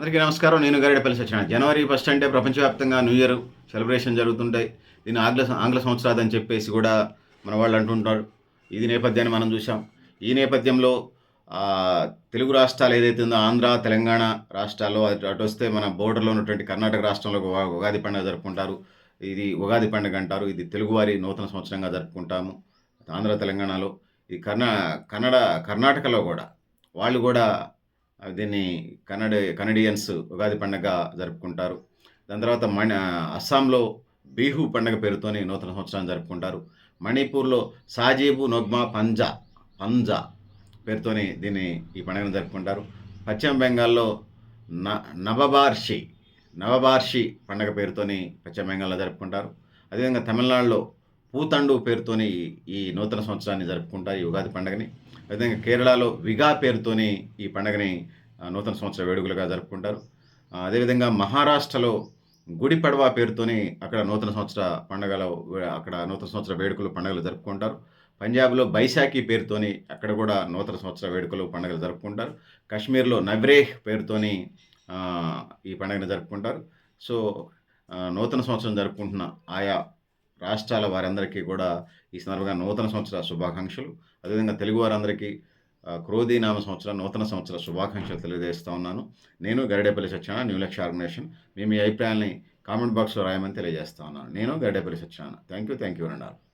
అందరికీ నమస్కారం. నేను గరిడపల్లి సత్యనారాయణ. జనవరి ఫస్ట్ అంటే ప్రపంచవ్యాప్తంగా న్యూ ఇయర్ సెలబ్రేషన్ జరుగుతుంటాయి. దీన్ని ఆంగ్ల ఆంగ్ల సంవత్సరాది అని చెప్పేసి కూడా మన వాళ్ళు అంటుంటారు. ఇది నేపథ్యాన్ని మనం చూసాం ఈ నేపథ్యంలో తెలుగు రాష్ట్రాలు ఏదైతే ఉందో ఆంధ్ర తెలంగాణ రాష్ట్రాల్లో అటు అటు వస్తే మన బోర్డర్లో ఉన్నటువంటి కర్ణాటక రాష్ట్రంలో ఉగాది పండుగ జరుపుకుంటారు. ఇది ఉగాది పండుగ అంటారు. ఇది తెలుగువారి నూతన సంవత్సరంగా జరుపుకుంటాము. ఆంధ్ర తెలంగాణలో. ఈ కర్ణా కన్నడ కర్ణాటకలో కూడా వాళ్ళు కూడా దీన్ని కన్నడ కనడియన్స్ ఉగాది పండుగ జరుపుకుంటారు. దాని తర్వాత మణి అస్సాంలో బీహు పండుగ పేరుతోని నూతన సంవత్సరాన్ని జరుపుకుంటారు. మణిపూర్లో సాజీబు నొగ్మా పంజా పంజా పేరుతోని దీన్ని ఈ పండుగను జరుపుకుంటారు. పశ్చిమ బెంగాల్లో న నవబార్షి నవబార్షి పండుగ పేరుతోని పశ్చిమ బెంగాల్లో జరుపుకుంటారు. అదేవిధంగా తమిళనాడులో పూతండు పేరుతోని ఈ- నూతన సంవత్సరాన్ని జరుపుకుంటారు ఈ ఉగాది పండుగని. అదేవిధంగా కేరళలో విగా పేరుతోని ఈ పండుగని నూతన సంవత్సర వేడుకలుగా జరుపుకుంటారు. అదేవిధంగా మహారాష్ట్రలో గుడి పడవ పేరుతోని అక్కడ నూతన సంవత్సర పండుగలు అక్కడ నూతన సంవత్సర వేడుకలు పండుగలు జరుపుకుంటారు. పంజాబ్లో బైశాఖి పేరుతోని అక్కడ కూడా నూతన సంవత్సర వేడుకలు పండుగలు జరుపుకుంటారు. కాశ్మీర్లో నవ్రేహ్ పేరుతోని ఈ పండుగను జరుపుకుంటారు. సో నూతన సంవత్సరం జరుపుకుంటున్న ఆయా రాష్ట్రాల వారందరికీ కూడా ఈ సందర్భంగా నూతన సంవత్సర శుభాకాంక్షలు. అదేవిధంగా తెలుగు వారందరికీ క్రోధీనామ క్రోధీ నామ సంవత్సరం నూతన సంవత్సర శుభాకాంక్షలు తెలియజేస్తూ ఉన్నాను. నేను గరిడేపల్లి సత్యనారాయణ న్యూ లక్ష్య ఆర్గనైజేషన్. మీ మీ అభిప్రాయాల్ని కామెంట్ బాక్స్లో రాయమని తెలియజేస్తా ఉన్నాను. నేను Garidepalli Satyanarayana. Thank you thank you అన్నారు.